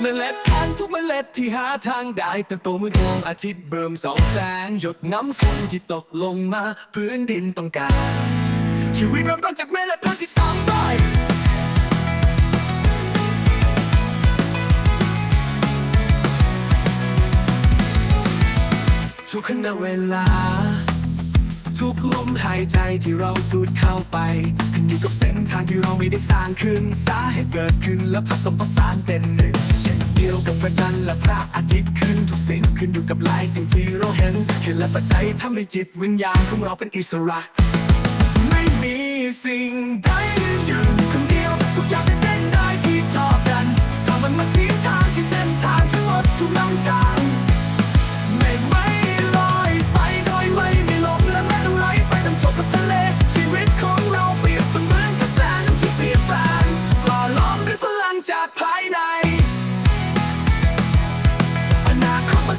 เมล็ดพันธุ์ทุกเมล็ดที่หาทางได้เติบโตเมื่อดวงอาทิตย์เบิ่มสองแสงหยดน้ำฝนที่ตกลงมาพื้นดินต้องการ ชีวิตเริ่มต้นจากเมล็ดพันธุ์ที่ต้องไปทุกขณะเวลา ทุกลมหายใจที่เราสูดเข้าไปขึ้นอยู่กับเส้นทางที่เราไม่ได้สร้างขึ้น สาเหตุเกิดขึ้นและผสมผสานเป็นหนึ่งเช่นเดียวกับพระจันทร์และพระอาทิตย์ขึ้นทุกสิ่งขึ้นอยู่กับหลายสิ่งที่เราเห็น เหตุและปัจจัยทำให้จิตวิญญาณของเราเป็นอิสระ ไม่มีสิ่งใดยืนอยู่คนเดียวทุกอย่างเป็น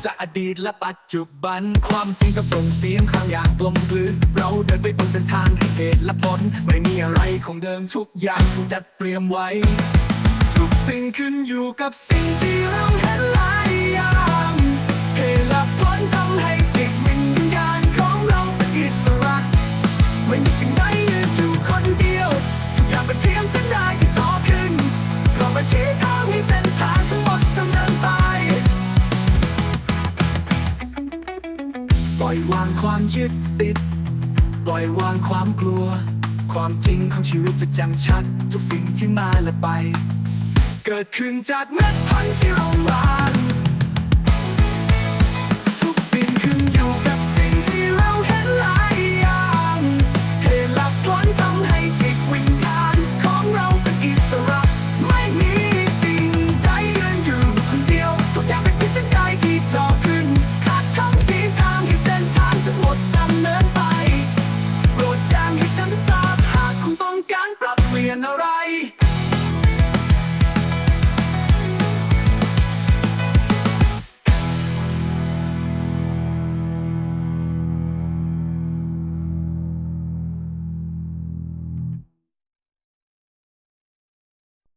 จากอดีตและปัจจุบัน ความจริงก็ส่งเสียงข้างอย่างกลมกลืนเราเดินไปบนเส้นทางแห่งเหตุและผล ไม่มีอะไรของเดิมทุกอย่างถูกจัดเตรียมไว้ ทุกสิ่งขึ้นอยู่กับสิ่งที่เราเห็นแลา ความยึดติด ปล่อยวางความกลัว ความจริงของชีวิตจะจำชัด ทุกสิ่งที่มาและไป เกิดขึ้นจากเม็ดพันธุ์ที่เราหวาน